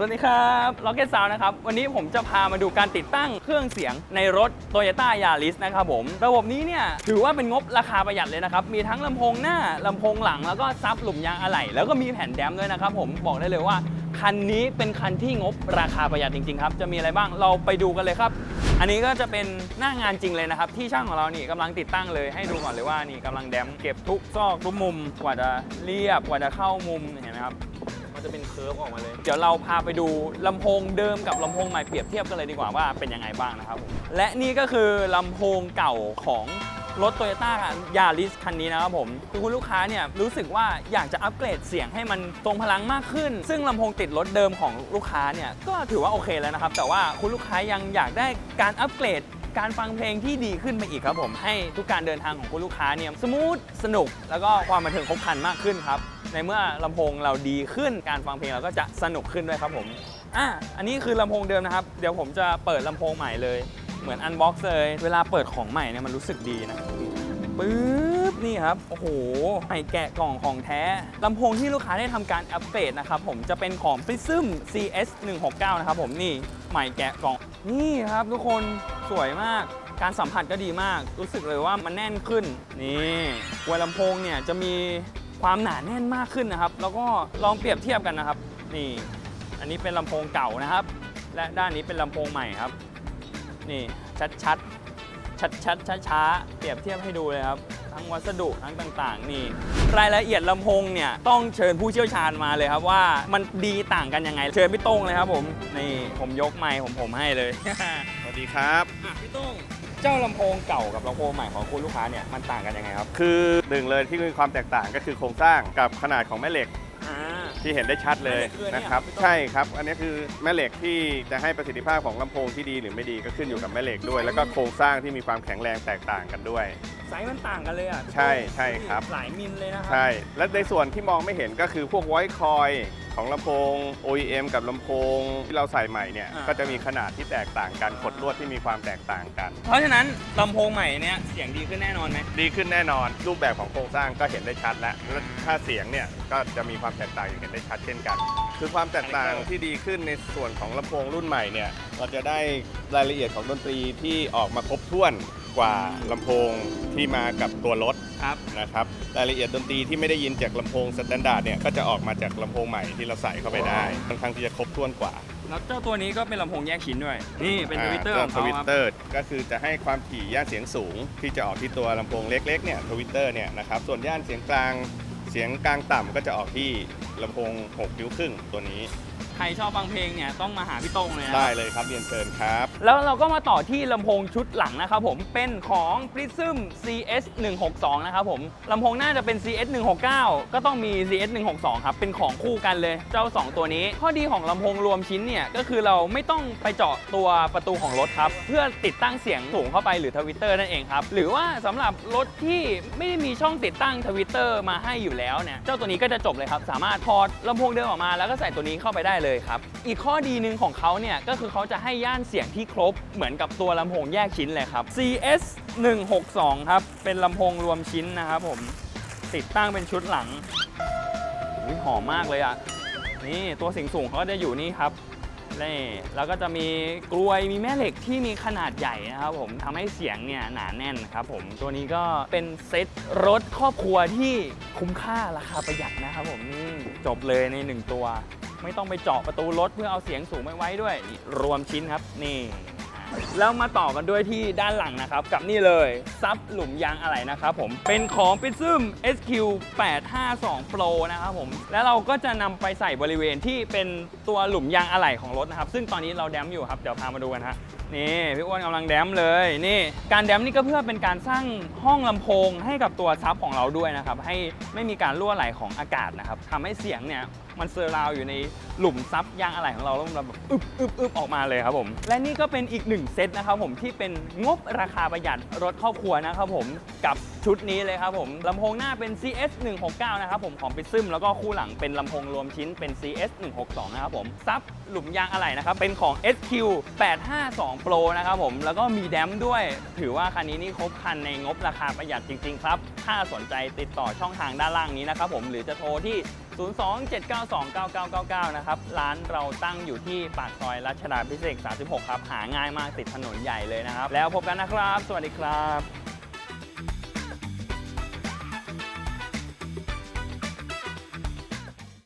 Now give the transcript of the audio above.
สวัสดีครับ Rocket Sound นะครับ วันนี้ผมจะพามาดูการติดตั้งเครื่องเสียงในรถ Toyota Yaris นะครับผม ระบบนี้เนี่ย ถือว่าเป็นงบราคาประหยัดเลยนะครับ มีทั้งลำโพงหน้าลำโพงหลัง แล้วก็ซับหลุมยางอะไหล่ แล้วก็มีแผ่นแดมด้วยนะครับผม บอกได้เลยว่า คันนี้เป็นคันที่งบราคาประหยัดจริง ๆ ครับ จะมีอะไรบ้าง เราไปดูกันเลยครับ อันนี้ก็จะเป็นหน้างานจริงเลยนะครับ ที่ช่างของเรานี่กำลังติดตั้งเลย ให้ดูก่อนเลยว่านี่กำลังแดมเก็บทุกซอกทุกมุม กว่าจะเรียบ กว่าจะเข้ามุม เห็นไหมครับ จะเป็นเคิร์ฟออกมาเลย เดี๋ยวเราพาไปดูลำโพงเดิมกับลำโพงใหม่เปรียบเทียบกันเลยดีกว่าว่าเป็นยังไงบ้างนะครับผมและนี่ก็คือลำโพงเก่าของรถ Toyota ยาริสคันนี้นะครับผมคือคุณลูกค้าเนี่ยรู้สึกว่าอยากจะอัปเกรดเสียงให้มันทรงพลังมากขึ้น ซึ่งลำโพงติดรถเดิมของลูกค้าเนี่ยก็ถือว่าโอเคแล้วนะครับ แต่ว่าคุณลูกค้ายังอยากได้การอัปเกรด การฟังเพลงที่ดีขึ้นไปอีกครับผมให้ทุกการเดินทางของคุณลูกค้าเนี่ยสมูทสนุก แล้วก็ความบันเทิงครบครันมากขึ้นครับ ในเมื่อลำโพงเราดีขึ้นการฟังเพลงเราก็จะสนุกขึ้นด้วยครับผมอะอันนี้คือลำโพงเดิมนะครับ เดี๋ยวผมจะเปิดลำโพงใหม่เลย เหมือนอันบ็อกซ์เลย เวลาเปิดของใหม่เนี่ยมันรู้สึกดีนะปึ๊บนี่ครับ โอ้โหใหม่แกะกล่องของแท้ลำโพงที่ลูกค้าได้ทำการอัปเกรดนะครับผมจะเป็นของ Prism CS 169นะครับผมนี่ใหม่แกะกล่อง นี่ครับทุกคนสวยมากการสัมผัสก็ดีมาก รู้สึกเลยว่ามันแน่นขึ้น นี่หัวลำโพงเนี่ยจะมี ความหนาแน่นมากขึ้นนะครับ แล้วก็ลองเปรียบเทียบกันนะครับ นี่ อันนี้เป็นลำโพงเก่านะครับ และด้านนี้เป็นลำโพงใหม่ครับ นี่ชัดชัดชัดชัดช้าช้าๆเปรียบเทียบให้ดูเลยครับ ทั้งวัสดุทั้งต่าง ๆ นี่ รายละเอียดลำโพงเนี่ยต้องเชิญผู้เชี่ยวชาญมาเลยครับว่ามันดีต่างกันยังไง เชิญพี่โต้งเลยครับผม นี่ผมยกไมค์ผมผมให้เลย สวัสดีครับอะพี่โต้ง เจ้าลำโพงเก่ากับลำโพงใหม่ของคุณลูกค้าเนี่ยมันต่างกันยังไงครับ คือหนึ่งเลยที่มีความแตกต่างก็คือโครงสร้างกับขนาดของแม่เหล็กอ่า ที่เห็นได้ชัดเลยแม่เหล็กคืออันนี้นะครับเหรอพี่ต้น ใช่ครับ อันนี้คือแม่เหล็กที่จะให้ประสิทธิภาพของลำโพงที่ดีหรือไม่ดีก็ขึ้นอยู่กับแม่เหล็กด้วย แล้วก็โครงสร้างที่มีความแข็งแรงแตกต่างกันด้วย ไซส์มันต่างกันเลยอะใช่ใช่ครับ หลายมิลเลยนะครัใช่ และในส่วนที่มองไม่เห็นก็คือพวกไวคอยของลำโพง OEM กับลำโพงที่เราใส่ใหม่เนี่ยอ่าก็จะมีขนาดที่แตกต่างกันขดลวดที่มีความแตกต่างกัน เพราะฉะนั้นลำโพงใหม่เนี่ยเสียงดีขึ้นแน่นอนไหมดีขึ้นแน่นอน รูปแบบของโครงสร้างก็เห็นได้ชัดแล้วและถ้าเสียงเนี่ยก็จะมีความแตกต่างอย่างเห็นได้ชัดเช่นกัน คือความแตกต่างที่ดีขึ้นในส่วนของลำโพงรุ่นใหม่เนี่ยเราจะได้รายละเอียดของดนตรีที่ออกมาครบถ้วน กว่าลำโพงที่มากับตัวรถครับ นะครับรายละเอียดดนตรีที่ไม่ได้ยินจากลำโพงสแตนดาร์ดเนี่ยก็จะออกมาจากลำโพงใหม่ที่เราใส่เข้าไปได้ค่อนข้างที่จะครบถ้วนกว่าแล้วเจ้าตัวนี้ก็เป็นลำโพงแยกชิ้นด้วย นี่เป็นทวิตเตอร์ของทเขาวิตครับเตอร์ก็คือจะให้ความถี่ย่านเสียงสูง ที่จะออกที่ตัวลำโพงเล็กๆเนี่ยทวิตเตอร์เนี่ยนะครับส่วนย่านเสียงกลางเสียงกลางต่ำก็จะออกที่ ลำโพง 6 นิ้วครึ่งตัวนี้ ใครชอบฟังเพลงเนี่ยต้องมาหาพี่โต้งเลยนะได้เลยครับเรียนเชิญครับ แล้วเราก็มาต่อที่ลำโพงชุดหลังนะครับผมเป็นของ Prism CS 162นะครับผมลำโพงน่าจะเป็น CS 169ก็ต้องมี CS 162ครับเป็นของคู่กันเลยเจ้า 2 ตัวนี้ ข้อดีของลำโพงรวมชิ้นเนี่ยก็คือเราไม่ต้องไปเจาะตัวประตูของรถครับเพื่อติดตั้งเสียงสูงเข้าไปหรือทวิตเตอร์นั่นเองครับหรือว่าสำหรับรถที่ไม่ได้มีช่องติดตั้งทวิตเตอร์มาให้อยู่แล้วเนี่ยเจ้าตัวนี้ก็จะจบเลยครับสามารถถอดลำโพงเดิมออกมาแล้วก็ใส่ตัวนี้เข้าไปได้เลยครับ อีกข้อดีหนึ่งของเขาเนี่ยก็คือเขาจะให้ย่านเสียงที่ครบเหมือนกับตัวลำโพงแยกชิ้นเลยครับ CS 162ครับ เป็นลำโพงรวมชิ้นนะครับผม ติดตั้งเป็นชุดหลังหอมมากเลยอะ นี่ตัวเสียงสูงเขาก็จะอยู่นี่ครับ นี่แล้วก็จะมีกลวยมีแม่เหล็กที่มีขนาดใหญ่นะครับผมทำให้เสียงเนี่ยหนาแน่นครับผมตัวนี้ก็เป็นเซ็ตรถครอบครัวที่คุ้มค่าราคาประหยัดนะครับผมนี่จบเลยในหนึ่งตัว ไม่ต้องไปเจาะประตูรถเพื่อเอาเสียงสูงไปไว้ด้วย รวมชิ้นครับนี่ แล้วมาต่อกันด้วยที่ด้านหลังนะครับ กับนี่เลยซับหลุมยางอะไหล่นะครับผม เป็นของ Prism SQ 852 Pro นะครับผม แล้วเราก็จะนำไปใส่บริเวณที่เป็นตัวหลุมยางอะไหล่ของรถนะครับ ซึ่งตอนนี้เราแดมอยู่ครับ เดี๋ยวพามาดูกันฮะนี่พี่อ้วนกำลังแดมเลยนี่การแดมนี่ก็เพื่อเป็นการสร้างห้องลำโพงให้กับตัวซับของเราด้วยนะครับให้ไม่มีการรั่วไหลของอากาศนะครับทำให้เสียงเนี่ย มันเซอร์ราวอยู่ในหลุมซับยางอะไหล่ของเราแล้วมันแบบอึบอึบอึบออกมาเลยครับผม และนี่ก็เป็นอีกหนึ่งเซตนะครับผมที่เป็นงบราคาประหยัดรถครอบครัวนะครับผมกับชุดนี้เลยครับผมลำโพงหน้าเป็น CS 169นะครับผมของปิซึมแล้วก็คู่หลังเป็นลำโพงรวมชิ้นเป็น CS 162นะครับผมซับหลุมยางอะไหล่นะครับเป็นของ SQ 852 Pro นะครับผมแล้วก็มีแดมด้วย ถือว่าคันนี้นี่ครบคันในงบราคาประหยัดจริง ๆ ครับ ถ้าสนใจติดต่อช่องทางด้านล่างนี้นะครับผมหรือจะโทรที่ 027929999 นะครับ ร้านเราตั้งอยู่ที่ปากซอยรัชดาพิเศษก36 ครับ หาง่ายมากติดถนนใหญ่เลยนะครับ แล้วพบกันนะครับ สวัสดีครับ